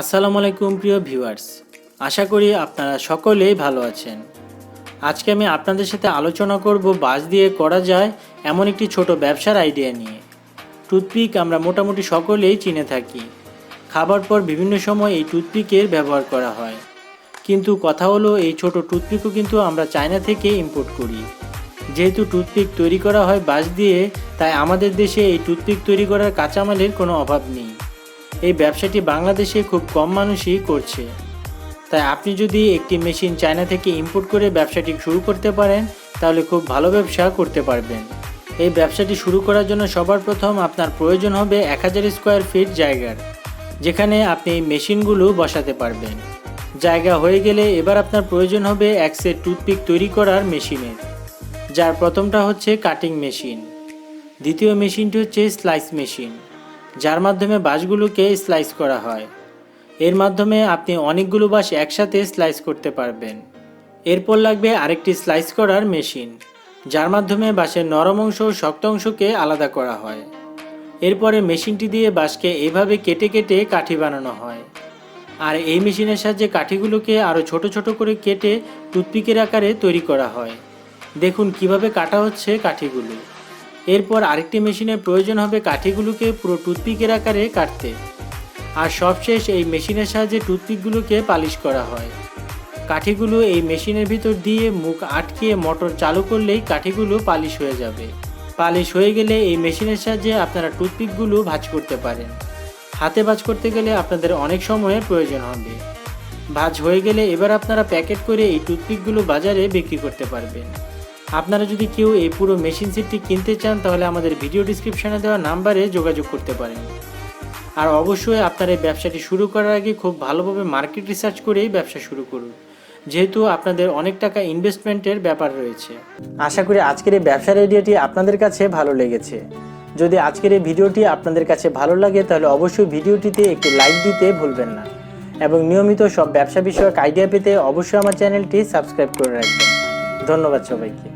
আসসালামু আলাইকুম প্রিয় ভিউয়ার্স। আশা করি আপনারা সকলেই ভালো আছেন। আজকে আমি আপনাদের সাথে আলোচনা করব বাঁশ দিয়ে করা যায় এমন একটি ছোট ব্যবসার আইডিয়া নিয়ে। টুথপিক আমরা মোটামুটি সকলেই চিনে থাকি। খাবার পর বিভিন্ন সময় এই টুথপিকের ব্যবহার করা হয়। কিন্তু কথা হলো এই ছোট টুথপিকও কিন্তু আমরা চায়না থেকে ইম্পোর্ট করি। যেহেতু টুথপিক তৈরি করা হয় বাঁশ দিয়ে, তাই আমাদের দেশে এই টুথপিক তৈরি করার কাঁচামালের কোনো অভাব নেই। এই ব্যবসাটি বাংলাদেশে খুব কম মানুষই করছে। তাই আপনি যদি একটি মেশিন চায়না থেকে ইম্পোর্ট করে ব্যবসাটি শুরু করতে পারেন, তাহলে খুব ভালো ব্যবসা করতে পারবেন। এই ব্যবসাটি শুরু করার জন্য সবার প্রথম আপনার প্রয়োজন হবে এক হাজার স্কোয়ার ফিট জায়গার, যেখানে আপনি মেশিনগুলো বসাতে পারবেন। জায়গা হয়ে গেলে এবার আপনার প্রয়োজন হবে এক সেট টুথপিক তৈরি করার মেশিনের, যার প্রথমটা হচ্ছে কাটিং মেশিন। দ্বিতীয় মেশিনটি হচ্ছে স্লাইস মেশিন। যার মাধ্যমে বাঁশগুলোকে স্লাইস করা হয়। এর মাধ্যমে আপনি অনেকগুলো বাঁশ একসাথে স্লাইস করতে পারবেন। এরপর লাগবে আরেকটি স্লাইস করার মেশিন, যার মাধ্যমে বাঁশের নরম অংশ ও শক্ত অংশকে আলাদা করা হয়। এরপরে মেশিনটি দিয়ে বাঁশকে এভাবে কেটে কেটে কাঠি বানানো হয়। আর এই মেশিনের সাহায্যে কাঠিগুলোকে আরও ছোট ছোট করে কেটে টুথপিকের আকারে তৈরি করা হয়। দেখুন কীভাবে কাটা হচ্ছে কাঠিগুলো। এরপর আরেকটি মেশিনের প্রয়োজন হবে কাঠিগুলোকে পুরো টুথপিকের আকারে কাটতে। আর সবশেষ এই মেশিনের সাহায্যে টুথপিকগুলোকে পালিশ করা হয়। কাঠিগুলো এই মেশিনের ভিতর দিয়ে মুখ আটকে মোটর চালু করলেই কাঠিগুলো পালিশ হয়ে যাবে। পালিশ হয়ে গেলে এই মেশিনের সাহায্যে আপনারা টুথপিকগুলো ভাঁজ করতে পারেন। হাতে ভাঁজ করতে গেলে আপনাদের অনেক সময়ের প্রয়োজন হবে। ভাঁজ হয়ে গেলে এবার আপনারা প্যাকেট করে এই টুথপিকগুলো বাজারে বিক্রি করতে পারবেন। আপনারা যদি কেউ এই পুরো মেশিন সেটটি কিনতে চান, তাহলে আমাদের ভিডিও ডিসক্রিপশনে দেওয়া নাম্বারে যোগাযোগ করতে পারেন। আর অবশ্যই আপনার এই ব্যবসাটি শুরু করার আগে খুব ভালোভাবে মার্কেট রিসার্চ করেই ব্যবসা শুরু করুন। যেহেতু আপনাদের অনেক টাকা ইনভেস্টমেন্টের ব্যাপার রয়েছে। আশা করি আজকের এই ব্যবসার আইডিয়াটি আপনাদের কাছে ভালো লেগেছে। যদি আজকের এই ভিডিওটি আপনাদের কাছে ভালো লাগে, তাহলে অবশ্যই ভিডিওটিতে একটি লাইক দিতে ভুলবেন না। এবং নিয়মিত সব ব্যবসা বিষয়ক আইডিয়া পেতে অবশ্যই আমার চ্যানেলটি সাবস্ক্রাইব করে রাখবেন। ধন্যবাদ সবাইকে।